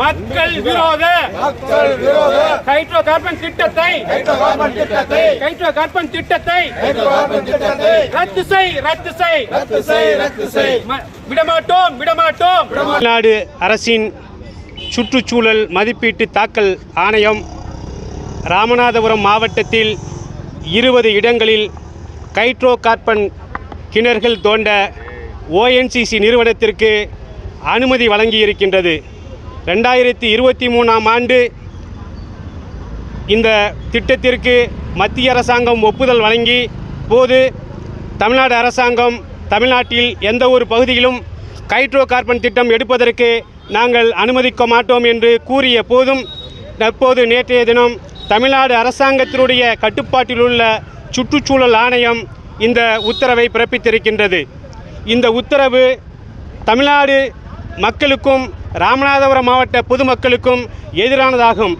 மக்கள் விரோத மக்கள் விரோத ஹைட்ரோ கார்பன் திட்டத்தை ஹைட்ரோகார்பன் திட்டத்தை ஹைட்ரோ கார்பன் திட்டத்தை ஹைட்ரோகார்பன் திட்டத்தை ரத்து செய் ரத்து செய். ரத்து செய் ரத்து செய். விடமாட்டோம் விடமாட்டோம். தமிழ்நாடு அரசின் சுற்றுச்சூழல் மதிப்பீட்டு தாக்கல் ஆணையம் ராமநாதபுரம் மாவட்டத்தில் இருபது இடங்களில் கைட்ரோ கார்பன் கிணறுகள் தோண்ட ஓஎன்சிசி நிறுவனத்திற்கு அனுமதி வழங்கியிருக்கின்றது. ரெண்டாயிரத்தி இருபத்தி மூணாம் ஆண்டு இந்த திட்டத்திற்கு மத்திய அரசாங்கம் ஒப்புதல் வழங்கி போது தமிழ்நாடு அரசாங்கம் தமிழ்நாட்டில் எந்த ஒரு பகுதியிலும் ஹைட்ரோ கார்பன் திட்டம் எடுப்பதற்கு நாங்கள் அனுமதிக்க மாட்டோம் என்று கூறிய போதும் தற்போது நேற்றைய தினம் தமிழ்நாடு அரசாங்கத்தினுடைய கட்டுப்பாட்டில் உள்ள சுற்றுச்சூழல் ஆணையம் இந்த உத்தரவை பிறப்பித்திருக்கின்றது. இந்த உத்தரவு தமிழ்நாடு மக்களுக்கும் ராமநாதபுரம் மாவட்ட பொதுமக்களுக்கும் எதிரானதாகும்.